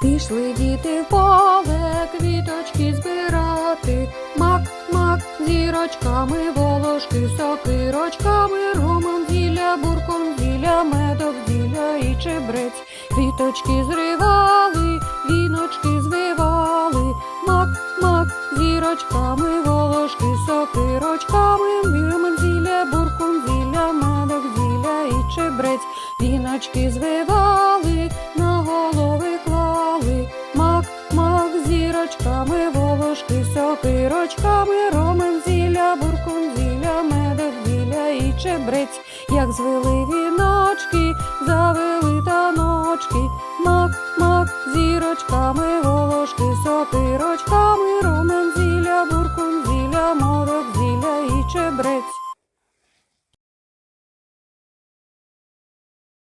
Пішли діти в поле, квіточки збирати, мак, мак, зірочками, волошки, сокирочками, ромом зілля, бурком зілля, медок зілля і чебрець. Квіточки зривали, віночки звивали, мак, мак, зірочками, волошки, сокирочками, ромом зілля, бурком зілля, медок зілля і чебрець. Віночки звивали, зірочками, волошки, сокирочками, ромем зілля, бурком зілля, медок зілля і чебрець, як звели віночки, завели таночки, мак, мак, зірочками, волошки, сокирочками, ромем